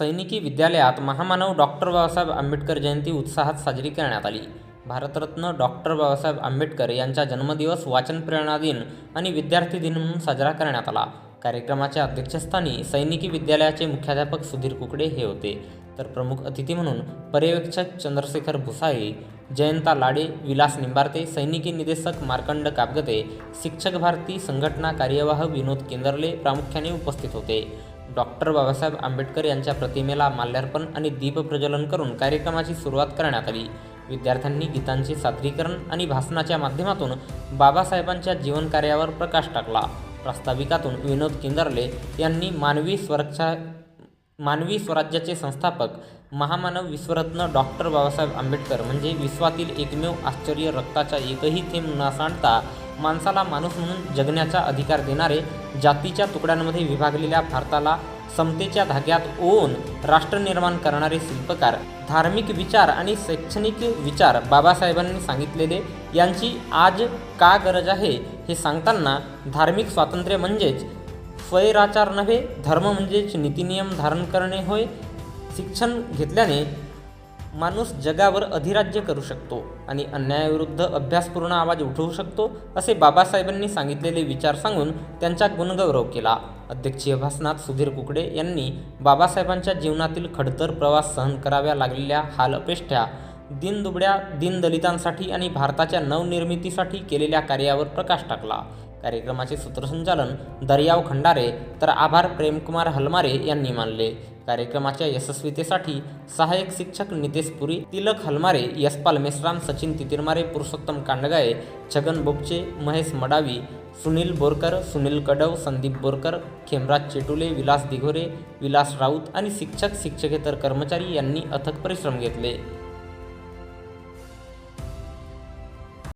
सैनिकी विद्यालयात महामानव डॉक्टर बाबासाहेब आंबेडकर जयंती उत्साहात साजरी करण्यात आली. भारतरत्न डॉक्टर बाबासाहेब आंबेडकर यांचा जन्मदिवस वाचन प्रेरणा दिन आणि विद्यार्थी दिन म्हणून साजरा करण्यात आला. कार्यक्रमाच्या अध्यक्षस्थानी सैनिकी विद्यालयाचे मुख्याध्यापक सुधीर कुकडे हे होते. तर प्रमुख अतिथी म्हणून पर्यवेक्षक चंद्रशेखर भुसाळे जयंता लाडे विलास निंबारते सैनिकी निदेशक मार्कंड कापगते शिक्षक भारती संघटना कार्यवाह विनोद केंदरले प्रामुख्याने उपस्थित होते. डॉक्टर बाबासाहेब आंबेडकर यांच्या प्रतिमेला माल्यार्पण आणि दीपप्रज्वलन करून कार्यक्रमाची सुरुवात करण्यात आली. विद्यार्थ्यांनी गीतांचे सादरीकरण आणि भाषणाच्या माध्यमातून बाबासाहेबांच्या जीवनकार्यावर प्रकाश टाकला. प्रास्ताविकातून विनोद किंदरले यांनी मानवी स्वरक्षा मानवी स्वराज्याचे संस्थापक महामानव विश्वरत्न डॉक्टर बाबासाहेब आंबेडकर म्हणजे विश्वातील एकमेव आश्चर्य रक्ताचा एकही थेंब न सांडता माणसाला माणूस म्हणून जगण्याचा अधिकार देणारे जातीच्या तुकड्यांमध्ये विभागलेल्या भारताला समतेच्या धाग्यात ओवून राष्ट्र निर्माण करणारे शिल्पकार धार्मिक विचार आणि शैक्षणिक विचार बाबासाहेबांनी सांगितलेले यांची आज का गरज आहे हे सांगताना धार्मिक स्वातंत्र्य म्हणजेच स्वैराचार नव्हे धर्म म्हणजेच नीतिनियम धारण करणे होय. शिक्षण घेतल्याने माणूस जगावर अधिराज्य करू शकतो आणि अन्यायाविरुद्ध अभ्यासपूर्ण आवाज उठवू शकतो असे बाबासाहेबांनी सांगितलेले विचार सांगून त्यांचा गुणगौरव केला. अध्यक्षीय भाषणात सुधीर कुकडे यांनी बाबासाहेबांच्या जीवनातील खडतर प्रवास सहन कराव्या लागलेल्या हालअपेष्ट्या दिनदुबड्या दीनदलितांसाठी आणि भारताच्या नवनिर्मितीसाठी केलेल्या कार्यावर प्रकाश टाकला. कार्यक्रमाचे सूत्रसंचालन दर्याव खंडारे तर आभार प्रेमकुमार हलमारे यांनी मानले. कार्यक्रमाच्या यशस्वीतेसाठी सहाय्यक शिक्षक नितेश पुरी तिलक हलमारे यशपाल मेश्राम सचिन तितिरमारे पुरुषोत्तम कांडगाळे छगन बोपचे महेश मडावी सुनील बोरकर सुनील कडव संदीप बोरकर खेमराज चेटुले विलास दिघोरे विलास राऊत आणि शिक्षक शिक्षकेतर कर्मचारी यांनी अथक परिश्रम घेतले.